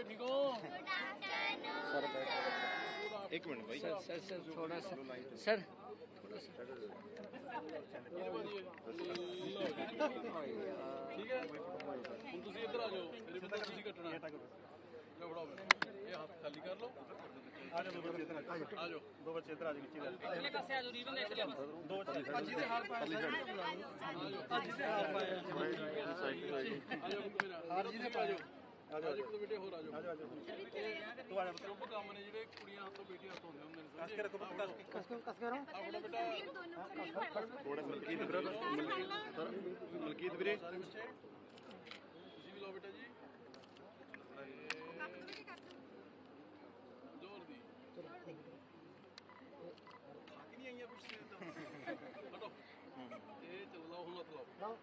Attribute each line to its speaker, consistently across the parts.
Speaker 1: ਬੱਚੇ ਠੀਕ ਹੋ ਸਰ ਬੈਠ
Speaker 2: ਇੱਕ ਮਿੰਟ ਭਾਈ
Speaker 3: ਸਰ ਸਰ ਸਰ ਥੋੜਾ ਸਰ ਸਰ।
Speaker 1: ਠੀਕ ਹੈ। ਹੁਣ ਤੁਸੀਂ ਇੱਧਰ ਆ ਜਾਓ ਮੇਰੇ ਬੰਦੇ ਤੁਸੀਂ ਕੱਟਣਾ ਲਓ ਫੜਾਓ ਇਹ ਹੱਥ ਖਾਲੀ ਕਰ ਲਓ
Speaker 2: ਆ ਜਾਓ ਦੋ ਬੱਚੇ ਇੱਧਰ ਆ ਜਾਓ
Speaker 1: ਆ ਜਾਓ
Speaker 2: ਦੋ ਬੱਚੇ ਇੱਧਰ ਆ ਜਾਓ ਨੀਚੇ
Speaker 3: ਇਕੱਲੇ ਪਾਸੇ ਆ ਜਾਓ ਰੀਵਨ ਦੇ ਇਕੱਲੇ ਪਾਸੇ
Speaker 2: ਦੋ ਬੱਚੇ ਅੱਜ ਦੇ ਹਾਰ ਪਾਇਆ ਅੱਜ ਦੇ ਹਾਰ ਪਾਇਆ
Speaker 1: ਆ ਜਾਓ ਮੇਰਾ ਹਾਰ ਜੀ ਦੇ ਪਾਇਆ ਜਾਓ ਆ ਜਾਓ ਇੱਕ ਦੋ ਬੇਟੇ ਹੋਰ ਆ ਜਾਓ
Speaker 2: ਆ ਜਾਓ। ਤੂੰ ਆ ਜਾ। ਪੁੱਤ।
Speaker 1: ਸ਼ੁਭ ਕੰਮ ਨੇ ਜਿਹੜੇ ਕੁੜੀਆਂ ਹੱਥੋਂ ਬੇਟੀਆਂ ਹੱਥੋਂ ਹੁੰਦੇ ਹੁੰਦੇ ਨੇ
Speaker 2: ਕਸ ਕੇ ਰੱਖੋ ਕਸ ਕੇ ਕਸ ਕੇ ਕਸ ਕੇ ਰਹੋ
Speaker 1: ਆਪਣਾ ਬੇਟਾ
Speaker 2: ਥੋੜਾ ਮਲਕੀਤ ਵੀਰੇ ਮਲਕੀਤ ਵੀਰੇ।
Speaker 1: ਤੁਸੀਂ ਵੀ ਲਓ ਬੇਟਾ ਜੀ। ਜ਼ੋਰ ਦੀ। ਥੱਕ ਨਹੀਂ ਆਈਆਂ ਕੁਛ ਹਟੋ। ਇਹ ਚੱਲਦਾ ਹੁਣ ਹੱਥ ਲਾਓ।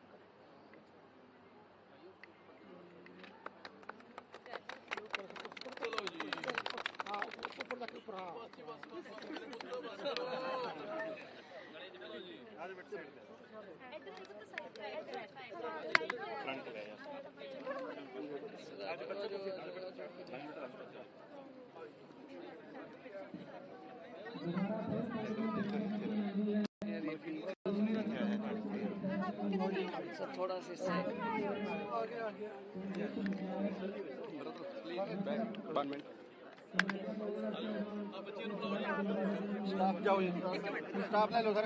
Speaker 3: सर थोड़ा सा
Speaker 2: स्टाफ जाओ स्टाफ ले लो सर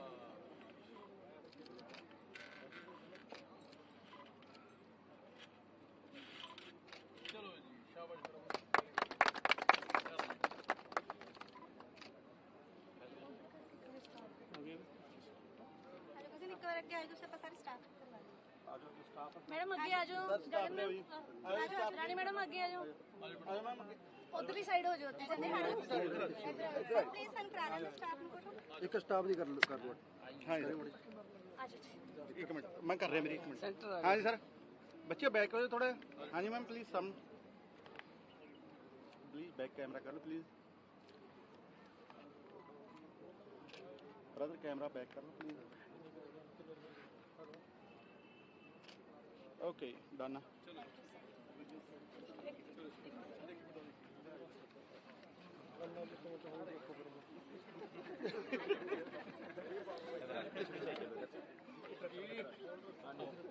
Speaker 4: ਮੈਡਮ ਅੱਗੇ ਆ ਜਾਓ ਗਗਨ ਮੈਮ ਰਾਣੀ ਮੈਡਮ ਅੱਗੇ ਆ ਜਾਓ ਉਧਰਲੀ ਸਾਈਡ ਹੋ ਜਾਓ ਤੇ ਜੰਦੇ ਹੜੋ ਪਲੀਜ਼ ਸਾਨੂੰ ਕਰਾ ਲੈਣ ਸਟਾਫ ਨੂੰ ਕੋਠੋ
Speaker 5: ਇੱਕ ਸਟਾਫ ਦੀ ਕਰ ਲਓ ਕਰ ਲਓ
Speaker 2: ਹਾਂ ਜੀ
Speaker 4: ਆ ਜਾਓ ਜੀ
Speaker 2: ਇੱਕ ਮਿੰਟ ਮੈਂ ਕਰ ਰਿਹਾ ਮੇਰੀ ਇੱਕ ਮਿੰਟ
Speaker 3: सेंटर आ
Speaker 2: ਹਾਂ ਜੀ ਸਰ ਬੱਚੇ ਬੈਕ ਹੋ ਜਾਓ ਥੋੜਾ ਹਾਂਜੀ ma'am please some please back camera ਕਰ ਲਓ ਪਲੀਜ਼ ਬ੍ਰਦਰ ਕੈਮਰਾ ਬੈਕ ਕਰ ਲਓ ਪਲੀਜ਼ Okay, done.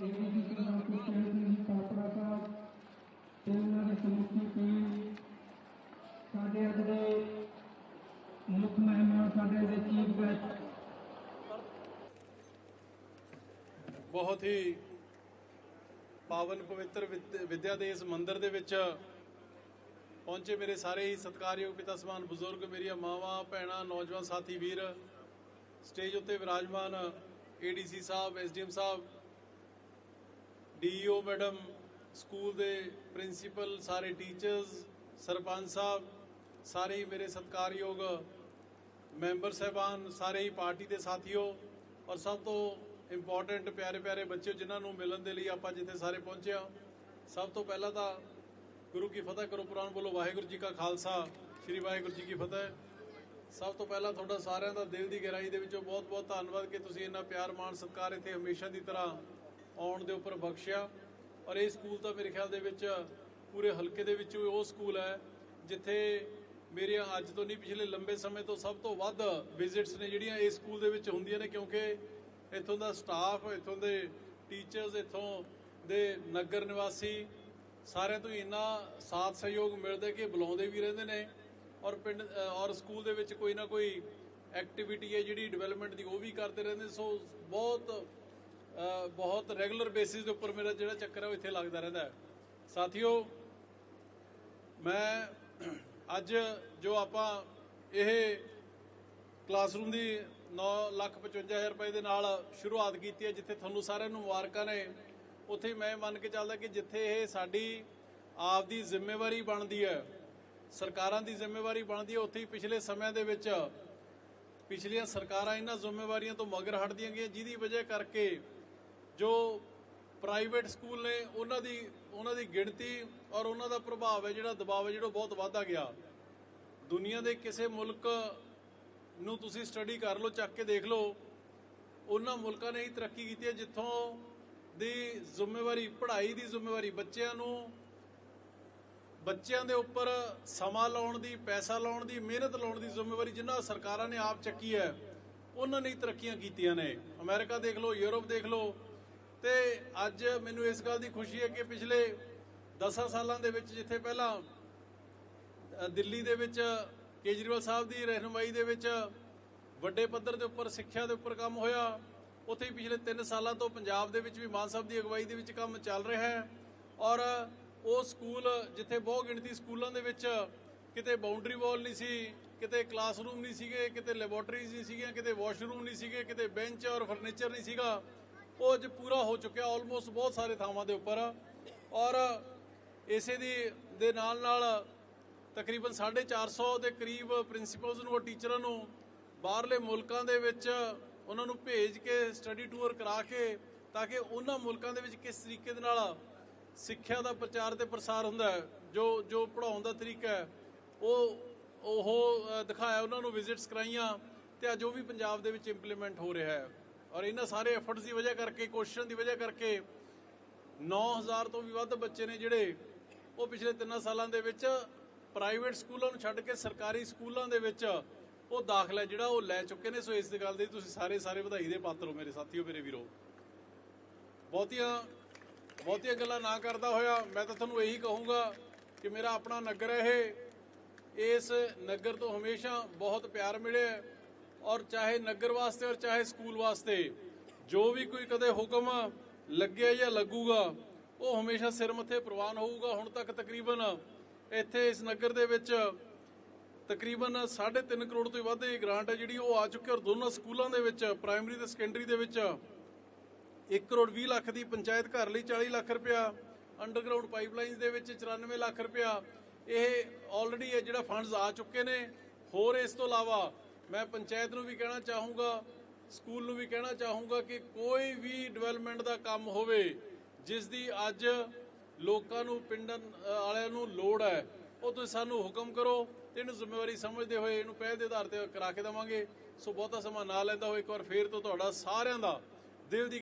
Speaker 6: ਤੇ ਉਹਨਾਂ ਦੇ ਸਮੁੱਚੀ ਟੀਮ ਸਾਡੇ ਅੱਜ ਦੇ ਮੁੱਖ ਮਹਿਮਾਨ ਸਾਡੇ ਦੇ ਚੀਫ ਗੈਸਟ
Speaker 1: ਬਹੁਤ ਹੀ ਪਾਵਨ ਪਵਿੱਤਰ ਵਿਦਿਆ ਦੇ ਇਸ ਮੰਦਿਰ ਦੇ ਵਿੱਚ ਪਹੁੰਚੇ ਮੇਰੇ ਸਾਰੇ ਹੀ ਸਤਿਕਾਰਯੋਗ ਪਿਤਾ ਸਮਾਨ ਬਜ਼ੁਰਗ, ਮੇਰੀਆਂ ਮਾਵਾਂ, ਭੈਣਾਂ, ਨੌਜਵਾਨ ਸਾਥੀ, ਵੀਰ, ਸਟੇਜ ਉੱਤੇ ਵਿਰਾਜਮਾਨ ਏਡੀਸੀ ਸਾਹਿਬ ਐਸਡੀਐਮ ਸਾਹਿਬ ਡੀਈਓ ਮੈਡਮ, ਸਕੂਲ ਦੇ ਪ੍ਰਿੰਸੀਪਲ, ਸਾਰੇ ਟੀਚਰਸ, ਸਰਪੰਚ ਸਾਹਿਬ, ਸਾਰੇ ਹੀ ਮੇਰੇ ਸਤਿਕਾਰਯੋਗ ਮੈਂਬਰ ਸਹਿਬਾਨ, ਸਾਰੇ ਹੀ ਪਾਰਟੀ ਦੇ ਸਾਥੀਓ ਔਰ ਸਭ ਤੋਂ ਇੰਪੋਰਟੈਂਟ ਪਿਆਰੇ ਪਿਆਰੇ ਬੱਚਿਓ, ਜਿਨ੍ਹਾਂ ਨੂੰ ਮਿਲਣ ਦੇ ਲਈ ਆਪਾਂ ਜਿੱਥੇ ਸਾਰੇ ਪਹੁੰਚੇ ਹਾਂ, ਸਭ ਤੋਂ ਪਹਿਲਾਂ ਤਾਂ ਗੁਰੂ ਕੀ ਫਤਿਹ ਕਰੋ ਪੁਰਾਣ ਬੋਲੋ, ਵਾਹਿਗੁਰੂ ਜੀ ਕਾ ਖਾਲਸਾ, ਸ੍ਰੀ ਵਾਹਿਗੁਰੂ ਜੀ ਕੀ ਫਤਿਹ। ਸਭ ਤੋਂ ਪਹਿਲਾਂ ਤੁਹਾਡਾ ਸਾਰਿਆਂ ਦਾ ਦਿਲ ਦੀ ਗਹਿਰਾਈ ਦੇ ਵਿੱਚੋਂ ਬਹੁਤ-ਬਹੁਤ ਧੰਨਵਾਦ ਕਿ ਤੁਸੀਂ ਇੰਨਾ ਪਿਆਰ ਮਾਣ ਸਤਿਕਾਰ ਇੱਥੇ ਹਮੇਸ਼ਾ ਦੀ ਤਰ੍ਹਾਂ ਆਉਣ ਦੇ ਉੱਪਰ ਬਖਸ਼ਿਆ। ਔਰ ਇਹ ਸਕੂਲ ਤਾਂ ਮੇਰੇ ਖਿਆਲ ਦੇ ਵਿੱਚ ਪੂਰੇ ਹਲਕੇ ਦੇ ਵਿੱਚੋਂ ਉਹ ਸਕੂਲ ਹੈ, ਜਿੱਥੇ ਮੇਰੀਆਂ ਅੱਜ ਤੋਂ ਨਹੀਂ ਪਿਛਲੇ ਲੰਬੇ ਸਮੇਂ ਤੋਂ ਸਭ ਤੋਂ ਵੱਧ ਵਿਜ਼ਿਟਸ ਨੇ ਜਿਹੜੀਆਂ ਇਸ ਸਕੂਲ ਦੇ ਵਿੱਚ ਹੁੰਦੀਆਂ ਨੇ, ਕਿਉਂਕਿ ਇੱਥੋਂ ਦਾ ਸਟਾਫ ਇੱਥੋਂ ਦੇ ਟੀਚਰਸ ਇੱਥੋਂ ਦੇ ਨਗਰ ਨਿਵਾਸੀ ਸਾਰਿਆਂ ਤੋਂ ਹੀ ਇੰਨਾ ਸਾਥ ਸਹਿਯੋਗ ਮਿਲਦਾ ਕਿ ਬੁਲਾਉਂਦੇ ਵੀ ਰਹਿੰਦੇ ਨੇ। ਔਰ ਪਿੰਡ, ਔਰ ਸਕੂਲ ਦੇ ਵਿੱਚ ਕੋਈ ਨਾ ਕੋਈ ਐਕਟੀਵਿਟੀ ਹੈ ਜਿਹੜੀ ਡਿਵੈਲਪਮੈਂਟ ਦੀ, ਉਹ ਵੀ ਕਰਦੇ ਰਹਿੰਦੇ ਸੋ ਬਹੁਤ ਬਹੁਤ ਰੈਗੂਲਰ ਬੇਸਿਸ ਦੇ ਉੱਪਰ ਮੇਰਾ ਜਿਹੜਾ ਚੱਕਰ ਹੈ ਉਹ ਇੱਥੇ ਲੱਗਦਾ ਰਹਿੰਦਾ ਹੈ। ਸਾਥੀਓ, ਮੈਂ ਅੱਜ ਜੋ ਆਪਾਂ ਇਹ ਕਲਾਸਰੂਮ ਦੀ 955000 ਰੁਪਏ ਦੇ ਨਾਲ ਸ਼ੁਰੂਆਤ ਕੀਤੀ ਹੈ, ਜਿੱਥੇ ਤੁਹਾਨੂੰ ਸਾਰਿਆਂ ਨੂੰ ਮੁਬਾਰਕਾਂ ਨੇ, ਉੱਥੇ ਮੈਂ ਮੰਨ ਕੇ ਚੱਲਦਾ ਕਿ ਜਿੱਥੇ ਇਹ ਸਾਡੀ ਆਪ ਦੀ ਜ਼ਿੰਮੇਵਾਰੀ ਬਣਦੀ ਹੈ, ਸਰਕਾਰਾਂ ਦੀ ਜ਼ਿੰਮੇਵਾਰੀ ਬਣਦੀ ਹੈ, ਉੱਥੇ ਹੀ ਪਿਛਲੇ ਸਮਿਆਂ ਦੇ ਵਿੱਚ ਪਿਛਲੀਆਂ ਸਰਕਾਰਾਂ ਇਹਨਾਂ ਜ਼ਿੰਮੇਵਾਰੀਆਂ ਤੋਂ ਮਗਰ ਹਟਦੀਆਂ ਗਈਆਂ, ਜਿਹਦੀ ਵਜ੍ਹਾ ਕਰਕੇ ਜੋ ਪ੍ਰਾਈਵੇਟ ਸਕੂਲ ਨੇ, ਉਹਨਾਂ ਦੀ ਉਹਨਾਂ ਦੀ ਗਿਣਤੀ ਔਰ ਉਹਨਾਂ ਦਾ ਪ੍ਰਭਾਵ ਹੈ, ਜਿਹੜਾ ਦਬਾਅ ਹੈ, ਜਿਹੜਾ ਬਹੁਤ ਵੱਧਦਾ ਗਿਆ। ਦੁਨੀਆ ਦੇ ਕਿਸੇ ਮੁਲਕ ਨੂੰ ਤੁਸੀਂ ਸਟੱਡੀ ਕਰ ਲਓ, ਚੱਕ ਕੇ ਦੇਖ ਲਓ, ਉਹਨਾਂ ਮੁਲਕਾਂ ਨੇ ਹੀ ਤਰੱਕੀ ਕੀਤੀ ਹੈ, ਜਿੱਥੋਂ ਦੀ ਜ਼ਿੰਮੇਵਾਰੀ, ਪੜ੍ਹਾਈ ਦੀ ਜ਼ਿੰਮੇਵਾਰੀ, ਬੱਚਿਆਂ ਨੂੰ, ਬੱਚਿਆਂ ਦੇ ਉੱਪਰ ਸਮਾਂ ਲਾਉਣ ਦੀ, ਪੈਸਾ ਲਾਉਣ ਦੀ, ਮਿਹਨਤ ਲਾਉਣ ਦੀ ਜ਼ਿੰਮੇਵਾਰੀ ਜਿਨ੍ਹਾਂ ਸਰਕਾਰਾਂ ਨੇ ਆਪ ਚੱਕੀ ਹੈ, ਉਹਨਾਂ ਨੇ ਹੀ ਤਰੱਕੀਆਂ ਕੀਤੀਆਂ ਨੇ। ਅਮਰੀਕਾ ਦੇਖ ਲਓ, ਯੂਰਪ ਦੇਖ ਲਓ ਤੇ ਅੱਜ ਮੈਨੂੰ ਇਸ ਗੱਲ ਦੀ ਖੁਸ਼ੀ ਹੈ ਕਿ ਪਿਛਲੇ 10 ਸਾਲਾਂ ਦੇ ਵਿੱਚ ਜਿੱਥੇ ਪਹਿਲਾਂ ਦਿੱਲੀ ਦੇ ਵਿੱਚ ਕੇਜਰੀਵਾਲ ਸਾਹਿਬ ਦੀ ਰਹਿਨੁਮਾਈ ਦੇ ਵਿੱਚ ਵੱਡੇ ਪੱਧਰ ਦੇ ਉੱਪਰ, ਸਿੱਖਿਆ ਦੇ ਉੱਪਰ ਕੰਮ ਹੋਇਆ, ਉੱਥੇ ਹੀ ਪਿਛਲੇ 3 ਸਾਲਾਂ ਤੋਂ ਪੰਜਾਬ ਦੇ ਵਿੱਚ ਵੀ ਮਾਨ ਸਾਹਿਬ ਦੀ ਅਗਵਾਈ ਦੇ ਵਿੱਚ ਕੰਮ ਚੱਲ ਰਿਹਾ ਹੈ ਔਰ ਉਹ ਸਕੂਲ ਜਿੱਥੇ ਬਹੁ ਗਿਣਤੀ ਸਕੂਲਾਂ ਦੇ ਵਿੱਚ ਕਿਤੇ ਬਾਉਂਡਰੀ ਵਾਲ ਨਹੀਂ ਸੀ, ਕਿਤੇ ਕਲਾਸਰੂਮ ਨਹੀਂ ਸੀਗੇ, ਕਿਤੇ ਲੈਬੋਰਟਰੀਜ਼ ਨਹੀਂ ਸੀਗੀਆਂ, ਕਿਤੇ ਵਾਸ਼ਰੂਮ ਨਹੀਂ ਸੀਗੇ, ਕਿਤੇ ਬੈਂਚ ਔਰ ਫਰਨੀਚਰ ਨਹੀਂ ਸੀਗਾ ਉਹ ਅੱਜ ਪੂਰਾ ਹੋ ਚੁੱਕਿਆ ਆਲਮੋਸਟ ਬਹੁਤ ਸਾਰੇ ਥਾਵਾਂ ਦੇ ਉੱਪਰ। ਔਰ ਇਸੇ ਦੀ, ਦੇ ਨਾਲ ਨਾਲ ਤਕਰੀਬਨ 450 ਦੇ ਕਰੀਬ ਪ੍ਰਿੰਸੀਪਲਸ ਨੂੰ ਔਰ ਟੀਚਰਾਂ ਨੂੰ ਬਾਹਰਲੇ ਮੁਲਕਾਂ ਦੇ ਵਿੱਚ ਉਹਨਾਂ ਨੂੰ ਭੇਜ ਕੇ ਸਟੱਡੀ ਟੂਰ ਕਰਾ ਕੇ, ਤਾਂ ਕਿ ਉਹਨਾਂ ਮੁਲਕਾਂ ਦੇ ਵਿੱਚ ਕਿਸ ਤਰੀਕੇ ਦੇ ਨਾਲ ਸਿੱਖਿਆ ਦਾ ਪ੍ਰਚਾਰ ਤੇ ਪ੍ਰਸਾਰ ਹੁੰਦਾ ਹੈ, ਜੋ ਜੋ ਪੜਾਉਣ ਦਾ ਤਰੀਕਾ ਹੈ, ਉਹ ਉਹ ਦਿਖਾਇਆ ਉਹਨਾਂ ਨੂੰ ਵਿਜ਼ਿਟਸ ਕਰਾਈਆਂ, ਤੇ ਅੱਜ ਉਹ ਵੀ ਪੰਜਾਬ ਦੇ ਵਿੱਚ ਇੰਪਲੀਮੈਂਟ ਹੋ ਰਿਹਾ ਹੈ। ਔਰ ਇਹਨਾਂ ਸਾਰੇ ਐਫਰਟਸ ਦੀ ਵਜ੍ਹਾ ਕਰਕੇ, ਕੋਸ਼ਿਸ਼ਾਂ ਦੀ ਵਜ੍ਹਾ ਕਰਕੇ 9000 ਤੋਂ ਵੀ ਵੱਧ ਬੱਚੇ ਨੇ ਜਿਹੜੇ ਉਹ ਪਿਛਲੇ 3 ਸਾਲਾਂ ਦੇ ਵਿੱਚ ਪ੍ਰਾਈਵੇਟ ਸਕੂਲਾਂ ਨੂੰ ਛੱਡ ਕੇ ਸਰਕਾਰੀ ਸਕੂਲਾਂ ਦੇ ਵਿੱਚ ਉਹ ਦਾਖਲਾ ਜਿਹੜਾ ਉਹ ਲੈ ਚੁੱਕੇ ਨੇ। ਸੋ ਇਸ ਗੱਲ ਦੀ ਤੁਸੀਂ ਸਾਰੇ ਸਾਰੇ ਵਧਾਈ ਦੇ ਪਾਤਰ ਹੋ ਮੇਰੇ ਸਾਥੀਓ, ਮੇਰੇ ਵੀਰੋ। ਬਹੁਤੀਆਂ ਬਹੁਤੀਆਂ ਗੱਲਾਂ ਨਾ ਕਰਦਾ ਹੋਇਆ, ਮੈਂ ਤਾਂ ਤੁਹਾਨੂੰ ਇਹੀ ਕਹੂੰਗਾ ਕਿ ਮੇਰਾ ਆਪਣਾ ਨਗਰ ਹੈ ਇਹ। ਇਸ ਨਗਰ ਤੋਂ ਹਮੇਸ਼ਾ ਬਹੁਤ ਪਿਆਰ ਮਿਲਿਆ ਔਰ ਚਾਹੇ ਨਗਰ ਵਾਸਤੇ ਔਰ ਚਾਹੇ ਸਕੂਲ ਵਾਸਤੇ, ਜੋ ਵੀ ਕੋਈ ਕਦੇ ਹੁਕਮ ਲੱਗਿਆ ਜਾਂ ਲੱਗੂਗਾ, ਉਹ ਹਮੇਸ਼ਾ ਸਿਰ ਮੱਥੇ ਪ੍ਰਵਾਨ ਹੋਊਗਾ। ਹੁਣ ਤੱਕ ਤਕਰੀਬਨ ਇੱਥੇ ਇਸ ਨਗਰ ਦੇ ਵਿੱਚ ਤਕਰੀਬਨ 3.5 ਕਰੋੜ ਤੋਂ ਵੱਧ ਦੀ ਗ੍ਰਾਂਟ ਹੈ ਜਿਹੜੀ ਉਹ ਆ ਚੁੱਕੀ ਹੈ। ਔਰ ਦੋਨਾਂ ਸਕੂਲਾਂ ਦੇ ਵਿੱਚ, ਪ੍ਰਾਇਮਰੀ ਤੇ ਸੈਕੰਡਰੀ ਦੇ ਵਿੱਚ 1 ਕਰੋੜ 20 ਲੱਖ ਦੀ ਪੰਚਾਇਤ ਘਰ ਲਈ 40 ਲੱਖ ਰੁਪਇਆ, ਅੰਡਰਗਰਾਉਂਡ ਪਾਈਪਲਾਈਨਸ ਦੇ ਵਿੱਚ 94 ਲੱਖ ਰੁਪਇਆ, ਇਹ ਆਲਰੇਡੀ ਇਹ ਜਿਹੜਾ ਫੰਡਸ ਆ ਚੁੱਕੇ ਨੇ। ਹੋਰ ਇਸ ਤੋਂ ਇਲਾਵਾ ਮੈਂ ਪੰਚਾਇਤ ਨੂੰ ਵੀ ਕਹਿਣਾ ਚਾਹੂੰਗਾ, ਸਕੂਲ ਨੂੰ ਵੀ ਕਹਿਣਾ ਚਾਹੂੰਗਾ ਕਿ ਕੋਈ ਵੀ ਡਿਵੈਲਪਮੈਂਟ ਦਾ ਕੰਮ ਹੋਵੇ, ਜਿਸ ਦੀ ਅੱਜ ਲੋਕਾਂ ਨੂੰ, ਪਿੰਡਾਂ ਵਾਲਿਆਂ ਨੂੰ ਲੋੜ ਹੈ, ਉਹ ਤੁਸੀਂ ਸਾਨੂੰ ਹੁਕਮ ਕਰੋ ਤੇ ਇਹਨੂੰ ਜ਼ਿੰਮੇਵਾਰੀ ਸਮਝਦੇ ਹੋਏ ਇਹਨੂੰ ਪਹਿਲ ਦੇ ਆਧਾਰ ਤੇ ਕਰਾ ਕੇ ਦੇਵਾਂਗੇ। ਸੋ ਬਹੁਤਾ ਸਮਾਂ ਨਾ ਲੈਂਦਾ ਹੋਏ, ਇੱਕ ਵਾਰ ਫੇਰ ਤੋਂ ਤੁਹਾਡਾ ਸਾਰਿਆਂ ਦਾ ਦਿਲ ਦੀ